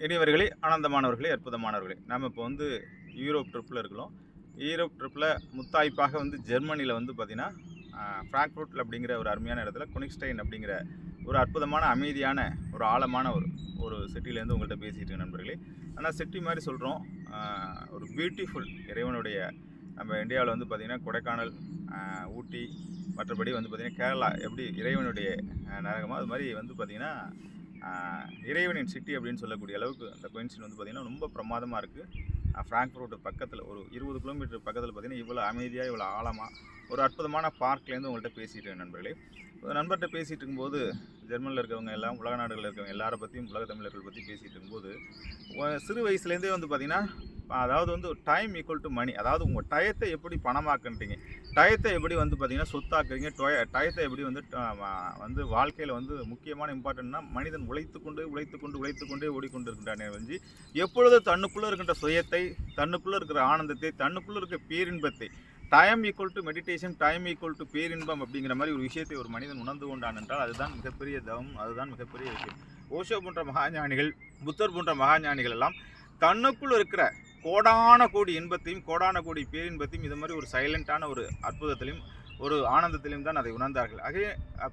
இனியவர்களே ஆனந்தமானவர்களே அற்புதமானவர்களே நம்ம இப்போ வந்து யூரோப் ட்ரிப்பில் இருக்கிறோம். யூரோப் ட்ரிப்பில் முத்தாய்ப்பாக வந்து ஜெர்மனியில் வந்து பார்த்திங்கன்னா ஃப்ராங்க்ஃபுர்ட்டில் அப்படிங்கிற ஒரு அருமையான இடத்துல குனிக்ஸ்டைன் அப்படிங்கிற ஒரு அற்புதமான அமைதியான ஒரு ஆழமான ஒரு ஒரு சிட்டிலேருந்து உங்கள்கிட்ட பேசிகிட்டு இருக்கேன் நண்பர்களே. ஆனால் சிட்டி மாதிரி சொல்கிறோம் ஒரு பியூட்டிஃபுல் இறைவனுடைய நம்ம இந்தியாவில் வந்து பார்த்திங்கன்னா கொடைக்கானல் ஊட்டி மற்றபடி வந்து பார்த்திங்கன்னா கேரளா எப்படி இறைவனுடைய ஆஹ் நரகமோ அது மாதிரி வந்து பார்த்திங்கன்னா இறைவனின் சிட்டி அப்படின்னு சொல்லக்கூடிய அளவுக்கு அந்த கோயின்சின் வந்து பார்த்திங்கன்னா ரொம்ப பிரமாதமாக இருக்குது ஃப்ராங்க்ஃபுரோட்டு பக்கத்தில் ஒரு இருபது கிலோமீட்டர் பக்கத்தில் பார்த்திங்கன்னா இவ்வளோ அமைதியாக இவ்வளோ ஆழமாக ஒரு அற்புதமான பார்க்லேருந்து உங்கள்கிட்ட பேசிட்டு நண்பர்களே. ஒரு நண்பர்கிட்ட பேசிகிட்டு இருக்கும்போது ஜெர்மனியில் இருக்கவங்க எல்லாம் உலக நாடுகளில் இருக்கவங்க எல்லாரை பற்றியும் உலக தமிழர்கள் பற்றி பேசிகிட்டு இருக்கும்போது சிறு வயசுலேருந்தே வந்து பார்த்திங்கன்னா அதாவது வந்து டைம் ஈக்குவல் டு மணி அதாவது உங்கள் டயத்தை எப்படி பணமாக்குன்றீங்க. டயத்தை எப்படி வந்து பார்த்தீங்கன்னா சொத்தாக்குறீங்க. டொய டயத்தை எப்படி வந்து ட- வந்து வாழ்க்கையில் வந்து முக்கியமான இம்பார்ட்டன்ட்னா மனிதன் உழைத்து கொண்டு உழைத்து கொண்டு உழைத்து கொண்டே ஓடிக்கொண்டு இருக்கின்றானே வந்து எப்பொழுது தன்னுக்குள்ளே இருக்கின்ற சுயத்தை தன்னுக்குள்ளே இருக்கிற ஆனந்தத்தை தன்னுக்குள்ளே இருக்கிற பேரின்பத்தை time equal to meditation time equal to பேரின்பம் அப்படிங்கிற மாதிரி ஒரு விஷயத்தை ஒரு மனிதன் உணர்ந்து கொண்டான் என்றால் அதுதான் மிகப்பெரிய தவம் அதுதான் மிகப்பெரிய விஷயம். ஓஷோ போன்ற மகாஞானிகள் புத்தர் போன்ற மகாஞானிகள் எல்லாம் தன்னுக்குள் இருக்கிற கோடான கோடி இன்பத்தையும் கோடான கோடி பேரின்பத்தையும் இது மாதிரி ஒரு சைலண்டான ஒரு அற்புதத்திலையும் ஒரு ஆனந்தத்திலையும் தான் அதை உணர்ந்தார்கள். ஆகவே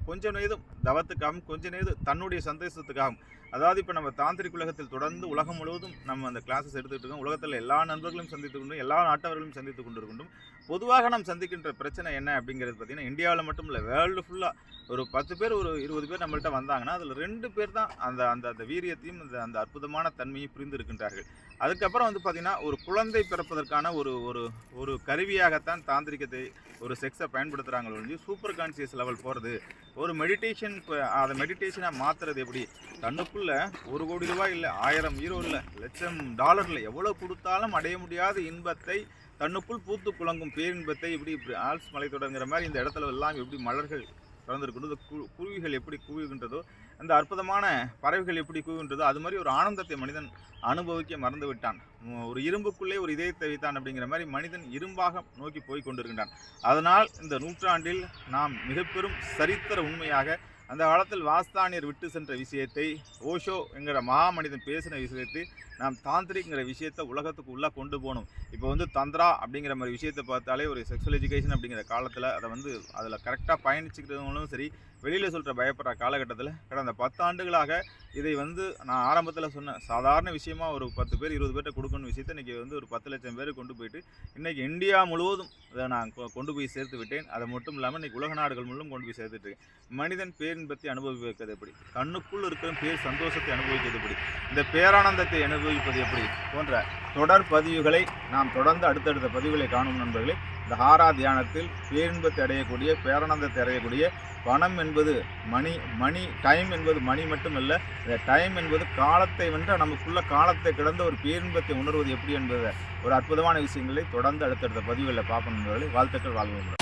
கொஞ்ச நேதும் தவத்துக்காகவும் கொஞ்ச நேரம் தன்னுடைய சந்தோஷத்துக்காகவும் அதாவது இப்போ நம்ம தாந்திரிக் உலகத்தில் தொடர்ந்து உலகம் முழுவதும் நம்ம அந்த கிளாஸஸ் எடுத்துக்கிட்டு இருக்கோம். உலகத்தில் எல்லா நண்பர்களும் சந்தித்து கொண்டும் எல்லா நாட்டவர்களும் சந்தித்து கொண்டிருக்கின்றோம். பொதுவாக நாம் சந்திக்கின்ற பிரச்சனை என்ன அப்படிங்கிறது பார்த்தீங்கன்னா இந்தியாவில் மட்டும் இல்லை வேர்ல்டு ஃபுல்லாக ஒரு பத்து பேர் ஒரு இருபது பேர் நம்மள்கிட்ட வந்தாங்கன்னா அதில் ரெண்டு பேர் தான் அந்த அந்த அந்த வீரியத்தையும் அந்த அந்த அற்புதமான தன்மையும் புரிந்து இருக்கின்றார்கள். அதுக்கப்புறம் வந்து பார்த்திங்கன்னா ஒரு குழந்தை பிறப்பதற்கான ஒரு ஒரு ஒரு கருவியாகத்தான் தாந்திரிகத்தை ஒரு செக்ஸை பயன்படுத்துகிறாங்களோ ஒழிஞ்சு சூப்பர் கான்சியஸ் லெவல் போகிறது ஒரு மெடிடேஷன் அதை மெடிடேஷனாக மாற்றுறது எப்படி? தன்னுக்குள்ள ஒரு கோடி ரூபாய் இல்லை ஆயிரம் ஹீரோ இல்லை லட்சம் டாலரில் எவ்வளோ கொடுத்தாலும் அடைய முடியாத இன்பத்தை தன்னுக்குள் பூத்து குழங்கும் பேரின்பத்தை எப்படி இப்படி ஆல்ஸ் மலைத்தொடங்கிற மாதிரி இந்த இடத்துல எல்லாம் எப்படி மலர்கள் பிறந்திருக்கின்றதோ கு- குருவிகள் எப்படி கூவுகின்றதோ அந்த அற்புதமான பறவைகள் எப்படி கூவுகின்றதோ அது மாதிரி ஒரு ஆனந்தத்தை மனிதன் அனுபவிக்க மறந்து விட்டான். ஒரு இரும்புக்குள்ளே ஒரு இதயத்தை வைத்தான் அப்படிங்கிற மாதிரி மனிதன் இரும்பாக நோக்கி போய் கொண்டிருக்கின்றான். அதனால் இந்த நூற்றாண்டில் நாம் மிக பெரும் சரித்திர உண்மையாக அந்த காலத்தில் வாஸ்தானியர் விட்டு சென்ற விஷயத்தை ஓஷோ என்கிற மகாமனிதன் பேசின விஷயத்தை நாம் தாந்திரிக்ங்கிற விஷயத்தை உலகத்துக்கு உள்ளே கொண்டு போகணும். இப்போ வந்து தந்திரா அப்படிங்கிற மாதிரி விஷயத்தை பார்த்தாலே ஒரு செக்ஷுவல் எஜுகேஷன் அப்படிங்கிற காலத்தில் அதை வந்து அதில் கரெக்டாக பயணிச்சுக்கிறவங்களும் சரி வெளியில் சொல்கிற பயப்படுற காலகட்டத்தில் கடந்த பத்தாண்டுகளாக இதை வந்து நான் ஆரம்பத்தில் சொன்ன சாதாரண விஷயமா ஒரு பத்து பேர் இருபது பேர்கிட்ட கொடுக்கணும் விஷயத்தை இன்றைக்கி வந்து ஒரு பத்து லட்சம் பேர் கொண்டு போயிட்டு இன்றைக்கி இந்தியா முழுவதும் இதை நான் கொ- கொண்டு போய் சேர்த்து விட்டேன். அது மட்டும் இல்லாமல் இன்றைக்கி உலக நாடுகள் முழுவதும் கொண்டு போய் சேர்த்துட்டு மனிதன் மனிதன் பேரின்பத்தை அனுபவிக்கிறது எப்படி? கண்ணுக்குள் இருக்கிற பேர் சந்தோஷத்தை அனுபவிக்கிறது எப்படி? இந்த பேரானந்தத்தை அனுபவிப்பது எப்படி? போன்ற தொடர் பதிவுகளை நாம் தொடர்ந்து அடுத்தடுத்த பதிவுகளை காணும் நண்பர்களே இந்த தியானத்தில் பேரின்பத்தை அடையக்கூடிய பேரானந்தத்தை அடையக்கூடிய பணம் என்பது மணி மணி டைம் என்பது மணி மட்டுமல்ல இந்த டைம் என்பது காலத்தை வென்ற நமக்குள்ள காலத்தை கிடந்த ஒரு பேரின்பத்தை உணர்வது எப்படி என்பதை ஒரு அற்புதமான விஷயங்களை தொடர்ந்து அடுத்தடுத்த பதிவுகளில் பார்க்கணும் வாழ்த்துக்கள் வாழ்வு